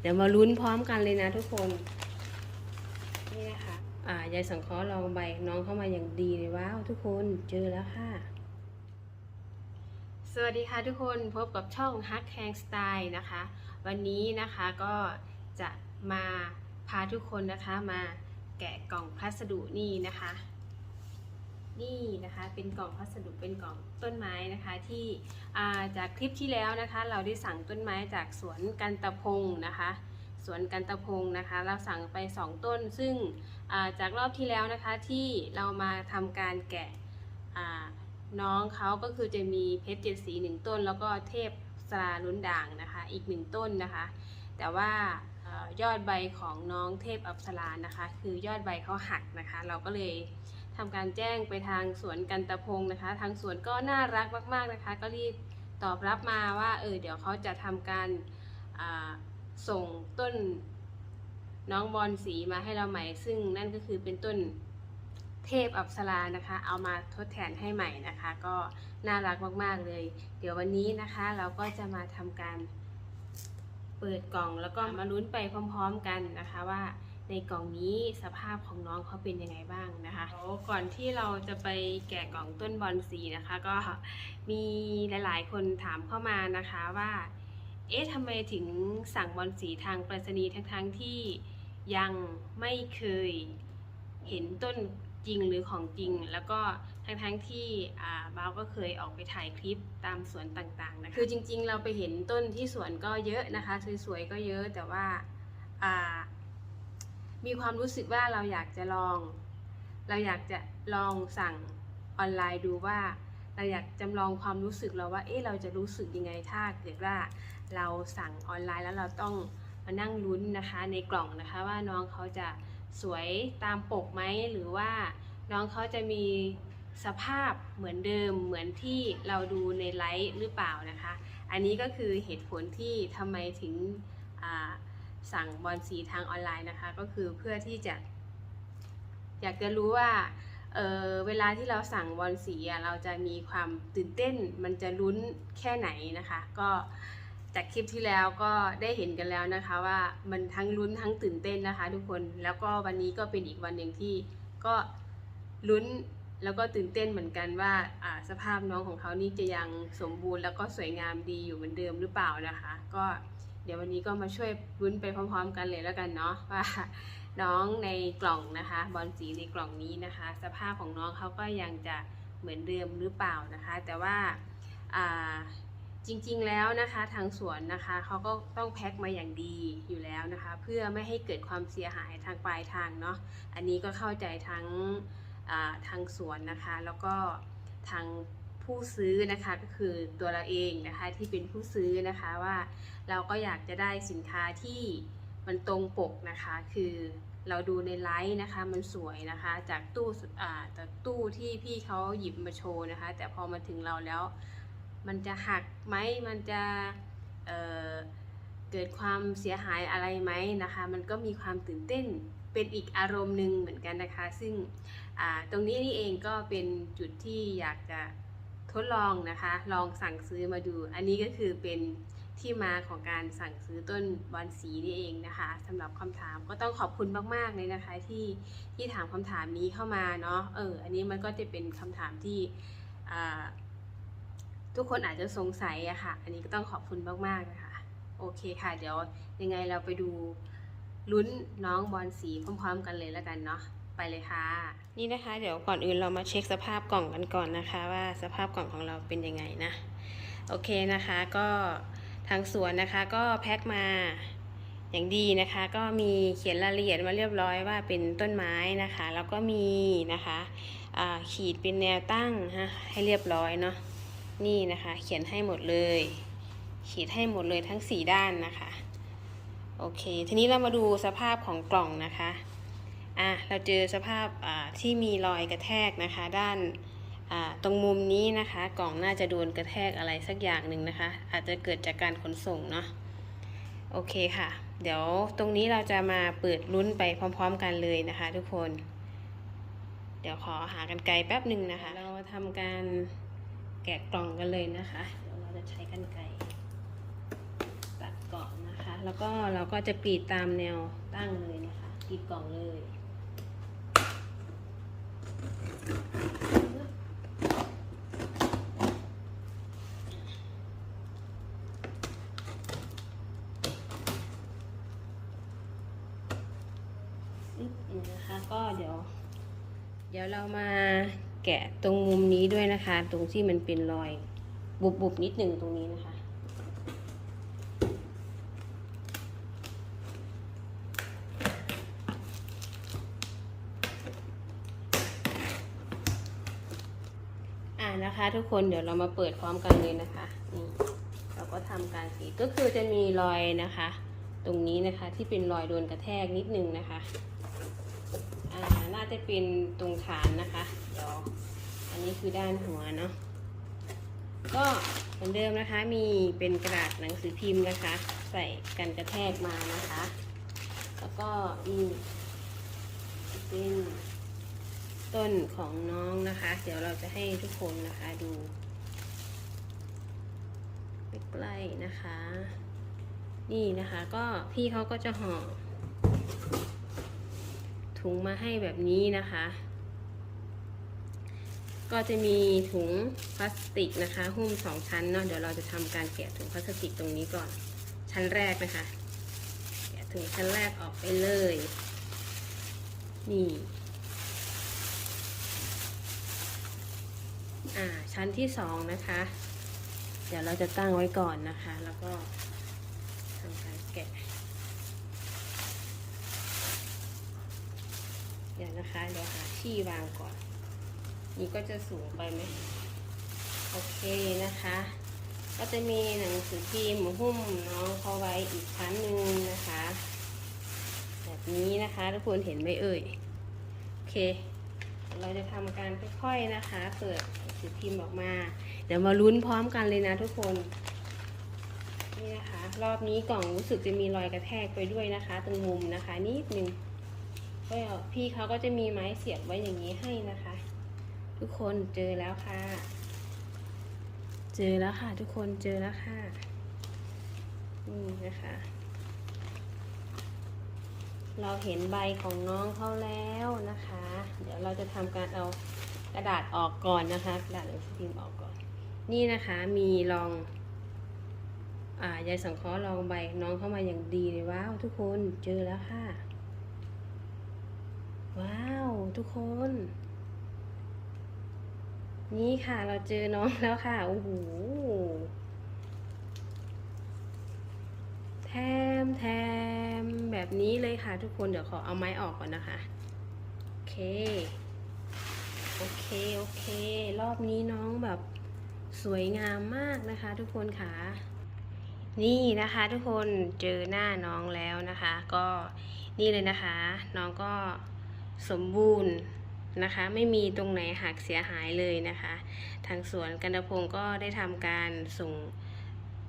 เดี๋ยวมาลุ้นพร้อมกันเลยนะทุกคน นี่นะคะ อ่ายายสังเคราะห์ลองใบน้องเข้ามาอย่างดีเลยว้าวทุกคนเจอแล้วค่ะ สวัสดีค่ะทุกคนพบกับช่อง Hack Hang Style นะคะ วันนี้นะคะก็จะมาพาทุกคนนะคะมาแกะกล่องพัสดุนี่นะคะ นี่นะคะเป็นกล่องพัสดุเป็นกล่องต้นไม้นะคะที่จากคลิปที่แล้วนะคะเราได้สั่งต้นไม้จากสวนกันตะพงนะคะสวนกันตะพงนะคะ เราสั่งไป 2 ต้น ซึ่งาจากรอบที่แล้วนะคะที่เรามาทำการแกะน้องเขาก็คือจะมีเพชรเจ็ดสีหนึ่งต้น แล้วก็เทพสลาลุ้นด่างนะคะอีกหนึ่งต้นนะคะ แต่ว่าอ่อยอดใบของน้องเทพอัปสรานะคะ คือยอดใบเขาหักนะคะ เราก็เลย ทำการแจ้งไปทางสวนกันตะพงนะคะ ทางสวนก็น่ารักมาก ๆนะคะ ก็รีบตอบรับมาว่าเออเดี๋ยวเขาจะทำการส่งต้นน้องบอลสีมาให้เราใหม่ ซึ่งนั่นก็คือเป็นต้นเทพอัปสรานะคะ เอามาทดแทนให้ใหม่นะคะ ก็น่ารักมากๆเลย เดี๋ยววันนี้นะคะเราก็จะมาทำการเปิดกล่องแล้วก็มาลุ้นไปพร้อม ๆ กันนะคะว่า ในกล่องนี้สภาพของน้องเขาเป็นยังไงบ้างนะคะเดี๋ยวก่อนที่เราจะไปแกะกล่องต้นบอลสีนะคะ ก็มีหลายๆ คนถามเข้ามานะคะว่าเอ๊ะทำไมถึงสั่งบอลสีทางไปรษณีย์ทั้งๆที่ยังไม่เคยเห็นต้นจริงหรือของจริง แล้วก็ทั้งๆที่อ่บ้าวก็เคยออกไปถ่ายคลิปตามสวนต่างๆนะคะคือจริงๆ เราไปเห็นต้นที่สวนก็เยอะนะคะ สวยๆ ก็เยอะแต่ว่าอ่า มีความรู้สึกว่าเราอยากจะลอง เราอยากจะลองสั่งออนไลน์ดูว่า เราอยากจำลองความรู้สึกเราว่า เอ๊ะเราจะรู้สึกยังไงถ้าเกิดว่าเราสั่งออนไลน์แล้วเราต้องมานั่งลุ้นนะคะในกล่องนะคะว่าน้องเขาจะสวยตามปกไหมหรือว่าน้องเขาจะมีสภาพเหมือนเดิมเหมือนที่เราดูในไลฟ์หรือเปล่านะคะ อันนี้ก็คือเหตุผลที่ทำไมถึงอ่า สั่งบอลสีทางออนไลน์นะคะ ก็คือเพื่อที่จะ อยากจะรู้ว่าเออเวลาที่เราสั่งบอลสีอะเราจะมีความตื่นเต้น มันจะลุ้นแค่ไหนนะคะ ก็จากคลิปที่แล้วก็ได้เห็นกันแล้วนะคะ ว่ามันทั้งลุ้นทั้งตื่นเต้นนะคะ ทุกคนแล้วก็วันนี้ก็เป็นอีกวันหนึ่งที่ก็ลุ้นแล้วก็ตื่นเต้นเหมือนกันว่าสภาพน้องของเขานี่จะยังสมบูรณ์ แล้วก็สวยงามดีอยู่เหมือนเดิมหรือเปล่านะคะ ก็ ดี๋ยววันนี้ก็มาช่วยลุ้นไปพร้อมๆ กันเลยแล้วกันเนาะว่าน้องในกล่องนะคะ บอลสีในกล่องนี้นะคะ สภาพของน้องเขาก็ยังจะเหมือนเดิมหรือเปล่านะคะ แต่ว่าจริงๆแล้วนะคะทางสวนนะคะเขาก็ต้องแพ็คมาอย่างดีอยู่แล้วนะคะ เพื่อไม่ให้เกิดความเสียหายทางปลายทางเนาะอันนี้ก็เข้าใจทั้งทางสวนนะคะ แล้วก็ทางผู้ซื้อนะคะก็คือตัวเราเองนะคะที่เป็นผู้ซื้อนะคะว่า เราก็อยากจะได้สินค้าที่มันตรงปกนะคะ คือเราดูในไลฟ์นะคะ มันสวยนะคะ จากตู้สุดอ่าจากตู้ที่พี่เขาหยิบมาโชว์นะคะ แต่พอมาถึงเราแล้ว มันจะหักไหมมันจะเเกิดความเสียหายอะไรไหมนะคะ มันก็มีความตื่นเต้นเป็นอีกอารมณ์หนึ่งเหมือนกันนะคะ ซึ่งตรงนี้นี่เองก็เป็นจุดที่อยากจะทดลองนะคะ ลองสั่งซื้อมาดู อันนี้ก็คือเป็น ที่มาของการสั่งซื้อต้นบอนสีนี่เองนะคะสำหรับคำถามก็ต้องขอบคุณมากๆเลยนะคะ ที่ที่ถามคำถามนี้เข้ามาเนาะเอออันนี้มันก็จะเป็นคำถามที่ทุกคนอาจจะสงสัยอะค่ะ อันนี้ก็ต้องขอบคุณมากๆนะคะโอเคค่ะ เดี๋ยวยังไงเราไปดูลุ้นน้องบอลสีพร้อม ๆ กันเลยแล้วกันเนาะไปเลยค่ะ นี่นะคะเดี๋ยวก่อนอื่นเรามาเช็คสภาพกล่องกันก่อนนะคะ ว่าสภาพกล่องของเราเป็นยังไงนะ โอเคนะคะก็ ทางสวนนะคะก็แพ็คมาอย่างดีนะคะ ก็มีเขียนรายละเอียดมาเรียบร้อยว่าเป็นต้นไม้นะคะ แล้วก็มีนะคะขีดเป็นแนวตั้งฮะให้เรียบร้อยเนาะนี่นะคะ เขียนให้หมดเลย ขีดให้หมดเลยทั้งสี่ด้านนะคะโอเค ทีนี้เรามาดูสภาพของกล่องนะคะอะเราเจอสภาพที่มีรอยกระแทกนะคะ ด้าน ตรงมุมนี้นะคะกล่องน่าจะโดนกระแทกอะไรสักอย่างหนึ่งนะคะ อาจจะเกิดจากการขนส่งเนาะโอเคค่ะ เดี๋ยวตรงนี้เราจะมาเปิดลุ้นไปพร้อม ๆ กันเลยนะคะ ทุกคน เดี๋ยวขอหากันไกลแป๊บหนึ่งนะคะ เราทำการแกะกล่องกันเลยนะคะเดี๋ยวเราจะใช้กันไกรตัดกล่อนนะคะ แล้วก็เราก็จะกรีดตามแนวตั้งเลยนะคะกรีดกล่องเลย อึ๊บ นะคะ ก็เดี๋ยว เดี๋ยวเรามาแกะตรงมุมนี้ด้วยนะคะ ตรงที่มันเป็นรอยบุบๆนิดหนึ่งตรงนี้นะคะอ่านะคะทุกคนเดี๋ยวเรามาเปิดพร้อมกันเลยนะคะนี่เราก็ทำการสีก็คือจะมีรอยนะคะ ตรงนี้นะคะที่เป็นรอยโดนกระแทกนิดนึงนะคะ จะเป็นตรงฐานนะคะเดี๋ยวอันนี้คือด้านหัวเนาะก็เหมือนเดิมนะคะมีเป็นกระดาษหนังสือพิมพ์นะคะ ใส่กันกระแทกมานะคะ แล้วก็นี่เป็นต้นของน้องนะคะ เดี๋ยวเราจะให้ทุกคนนะคะดูใกล้ๆนะคะ นี่นะคะ ก็พี่เขาก็จะห่อ ถุงมาให้แบบนี้นะคะ ก็จะมีถุงพลาสติกนะคะ หุ้มสองชั้นเนาะเดี๋ยวเราจะทำการแกะถุงพลาสติกตรงนี้ก่อน ชั้นแรกนะคะ แกะถุงชั้นแรกออกไปเลย นี่อ่าชั้นที่สองนะคะ เดี๋ยวเราจะตั้งไว้ก่อนนะคะ แล้วก็ทำการแกะ เดี๋ยวนะคะ เดี๋ยวหาที่วางก่อน นี่ก็จะสูงไปไหม โอเคนะคะ ก็จะมีหนังสือพิมพ์หุ้มน้องเขาไว้อีกชั้นหนึ่งนะคะ แบบนี้นะคะทุกคนเห็นไหมเอ่ย โอเค เราจะทำการค่อยๆนะคะ เปิดหนังสือพิมพ์ออกมา เดี๋ยวมาลุ้นพร้อมกันเลยนะทุกคนนี่นะคะ รอบนี้กล่องรู้สึกจะมีรอยกระแทกไปด้วยนะคะ ตรงมุมนะคะนิดนึง ก็พี่เขาก็จะมีไม้เสียบไว้อย่างนี้ให้นะคะ ทุกคนเจอแล้วค่ะ เจอแล้วค่ะ ทุกคนเจอแล้วค่ะนี่นะคะ เราเห็นใบของน้องเขาแล้วนะคะ เดี๋ยวเราจะทำการเอากระดาษออกก่อนนะคะ กระดาษหนังสือพิมพ์ออกก่อน นี่นะคะมีรองอ่ายายสังเคราะห์รองใบน้องเข้ามาอย่างดีเลยว้าวทุกคนเจอแล้วค่ะ ว้าวทุกคน นี่ค่ะเราเจอน้องแล้วค่ะ โอ้โห แทมแทมแบบนี้เลยค่ะทุกคน เดี๋ยวขอเอาไม้ออกก่อนนะคะ โอเค โอเค โอเค รอบนี้น้องแบบสวยงามมากนะคะทุกคนค่ะ นี่นะคะทุกคนเจอหน้าน้องแล้วนะคะ ก็นี่เลยนะคะ น้องก็ สมบูรณ์นะคะ ไม่มีตรงไหนหักเสียหายเลยนะคะ ทางสวนกันดพงก็ได้ทำการส่ง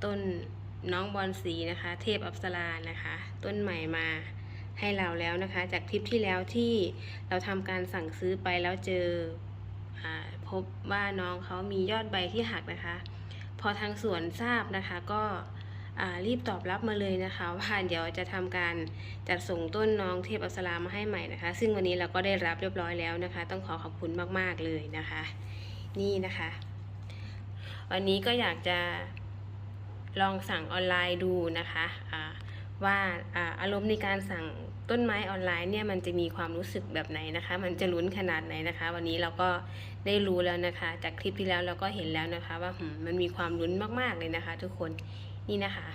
ต้นน้องบอลสีนะคะ เทพอัปสรานะคะ ต้นใหม่มาให้เราแล้วนะคะ จากคลิปที่แล้วที่เราทำการสั่งซื้อไปแล้วเจออพบว่าน้องเขามียอดใบที่หักนะคะ พอทางสวนทราบนะคะก็ รีบตอบรับมาเลยนะคะว่าเดี๋ยวจะทำการจัดส่งต้นน้องเทพอัสรามาให้ใหม่นะคะ ซึ่งวันนี้เราก็ได้รับเรียบร้อยแล้วนะคะ ต้องขอขอบคุณมากๆเลยนะคะ นี่นะคะ วันนี้ก็อยากจะลองสั่งออนไลน์ดูนะคะะว่าอารมณ์ในการสั่งต้นไม้ออนไลน์เนี่ยมันจะมีความรู้สึกแบบไหนนะคะ มันจะลุ้นขนาดไหนนะคะ วันนี้เราก็ได้รู้แล้วนะคะ จากคลิปที่แล้วเราก็เห็นแล้วนะคะ ว่ามมันมีความลุ้นมากๆเลยนะคะ ทุกคน นี่นะคะ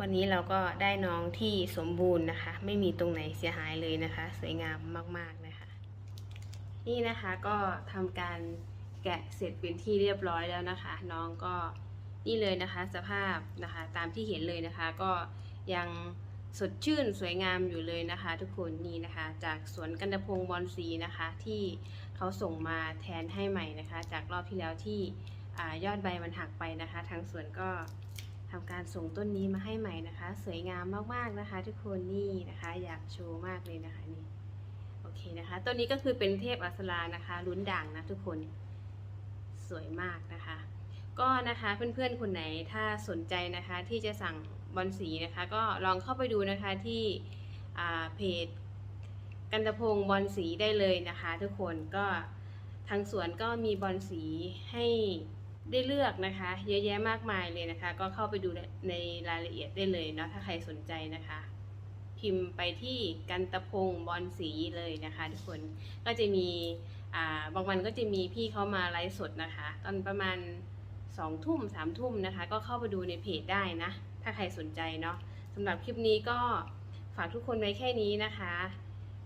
วันนี้เราก็ได้น้องที่สมบูรณ์นะคะ ไม่มีตรงไหนเสียหายเลยนะคะ สวยงามมากๆนะคะ นี่นะคะก็ทำการแกะเสร็จเป็นที่เรียบร้อยแล้วนะคะ น้องก็นี่เลยนะคะ สภาพนะคะตามที่เห็นเลยนะคะ ก็ยังสดชื่นสวยงามอยู่เลยนะคะ ทุกคนนี่นะคะ จากสวนกันดพงบอนซีนะคะ ที่เขาส่งมาแทนให้ใหม่นะคะ จากรอบที่แล้วที่ อยอดใบมันหักไปนะคะ ทางสวนก็ทำการส่งต้นนี้มาให้ใหม่นะคะ สวยงามมากๆนะคะ ทุกคนนี่นะคะ อยากโชว์มากเลยนะคะนี่โอเคนะคะต้นนี้ก็คือเป็นเทพอัสรานะคะลุ้นด่างนะทุกคนสวยมากนะคะ ก็นะคะเพื่อนๆคนไหนถ้าสนใจนะคะที่จะสั่งบอลสีนะคะ ก็ลองเข้าไปดูนะคะที่เพจกันตะพงบอลสีได้เลยนะคะ ทุกคนก็ทางสวนก็มีบอลสีให้ ได้เลือกนะคะ เยอะแยะมากมายเลยนะคะ ก็เข้าไปดูในรายละเอียดได้เลยเนาะถ้าใครสนใจนะคะ พิมพ์ไปที่กันตะพงบอลสีเลยนะคะ ทุกคนก็จะมีบางวันก็จะมีพี่เขามาไลฟ์สดนะคะ ตอนประมาณสองทุ่มสามทุ่มนะคะ ก็เข้าไปดูในเพจได้นะ ถ้าใครสนใจเนาะสำหรับคลิปนี้ก็ฝากทุกคนไว้แค่นี้นะคะ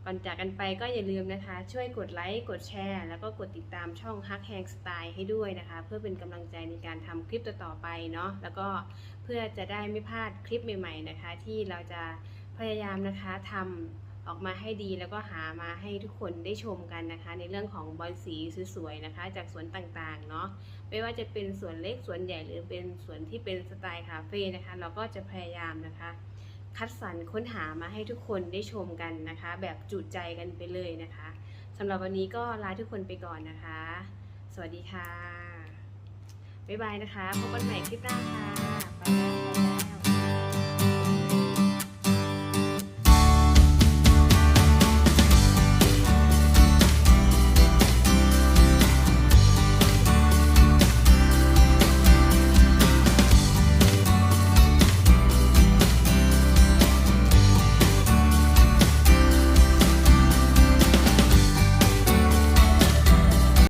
ก่อนจากกันไปก็อย่าลืมนะคะ ช่วยกดไลค์กดแชร์ แล้วก็กดติดตามช่อง Hack Hang Style ให้ด้วยนะคะ เพื่อเป็นกำลังใจในการทำคลิปต่อๆไปเนาะแล้วก็เพื่อจะได้ไม่พลาดคลิปใหม่ ๆนะคะ ที่เราจะพยายามนะคะทำออกมาให้ดีแล้วก็หามาให้ทุกคนได้ชมกันนะคะ ในเรื่องของบอลสีสวยๆนะคะ จากสวนต่างๆเนาะไม่ว่าจะเป็นสวนเล็กสวนใหญ่หรือเป็นสวนที่เป็นสไตล์คาเฟ่นะคะ เราก็จะพยายามนะคะ คัดสรรค้นหามาให้ทุกคนได้ชมกันนะคะ แบบจุใจกันไปเลยนะคะสำหรับวันนี้ก็ลาทุกคนไปก่อนนะคะ สวัสดีค่ะ บ๊ายบายนะคะ พบกันใหม่คลิปหน้าค่ะบ๊ายบาย